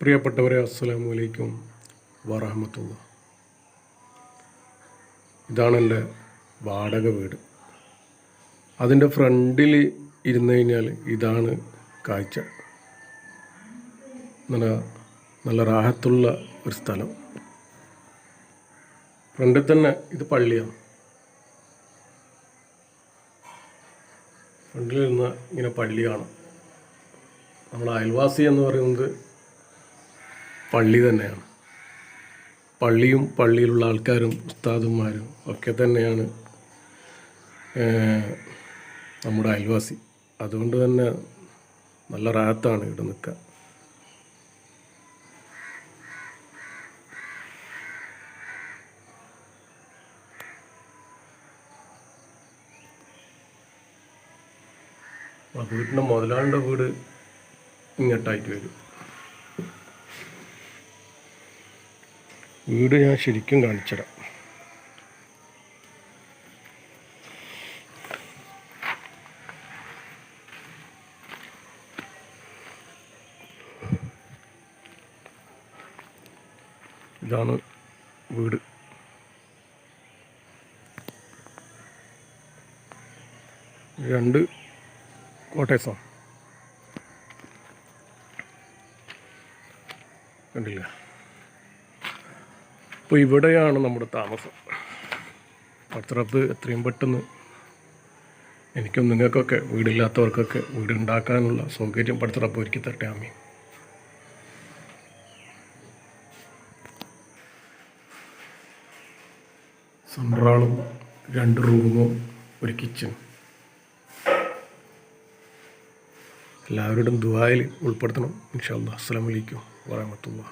പ്രിയപ്പെട്ടവരെ അസ്സലാമു അലൈക്കും വറഹമത്തുള്ള ഇതാണ് എന്റെ വാടക വീട്. അതിന്റെ ഫ്രണ്ടിൽ ഇരുന്ന് കഴിഞ്ഞാൽ ഇതാണ് കാഴ്ച. നല്ല നല്ല റാഹത്തുള്ള ഒരു സ്ഥലം. ഫ്രണ്ടിൽ തന്നെ ഇത് പള്ളിയാണ്. ഫ്രണ്ടിൽ ഇരുന്ന ഇങ്ങനെ പള്ളിയാണ് നമ്മൾ അയൽവാസി എന്ന് പറയുന്നത് പള്ളി തന്നെയാണ്. പള്ളിയും പള്ളിയിലുള്ള ആൾക്കാരും ഉസ്താദുമാരും ഒക്കെ തന്നെയാണ് നമ്മുടെ അയൽവാസി. അതുകൊണ്ട് തന്നെ നല്ല റാത്താണ് ഇവിടെ നിൽക്കുക വീട്ടിന്റെ മുതലാളിന്റെ വീട് ഇങ്ങോട്ടായിട്ട് വരും. വീട് ഞാൻ ശരിക്കും കാണിച്ചുതരാം ഇതാണ് വീട്. രണ്ട് കോട്ടേഴ്സാണ് കണ്ടില്ല? അപ്പോൾ ഇവിടെയാണ് നമ്മുടെ താമസം. പത്രത്ത് എത്രയും പെട്ടെന്ന് എനിക്കും നിങ്ങൾക്കൊക്കെ വീടില്ലാത്തവർക്കൊക്കെ വീട് ഉണ്ടാക്കാനുള്ള സൗകര്യം പടുത്തുറപ്പ് ഒരുക്കി തരട്ടെ. അമ്മ സെൻട്രാളും രണ്ട് റൂമും ഒരു കിച്ചൺ എല്ലാവരോടും ദുബായിൽ ഉൾപ്പെടുത്തണം. ഇൻഷാ അല്ലാ അസ്സലാമു അലൈക്കും വറഹമത്തുള്ള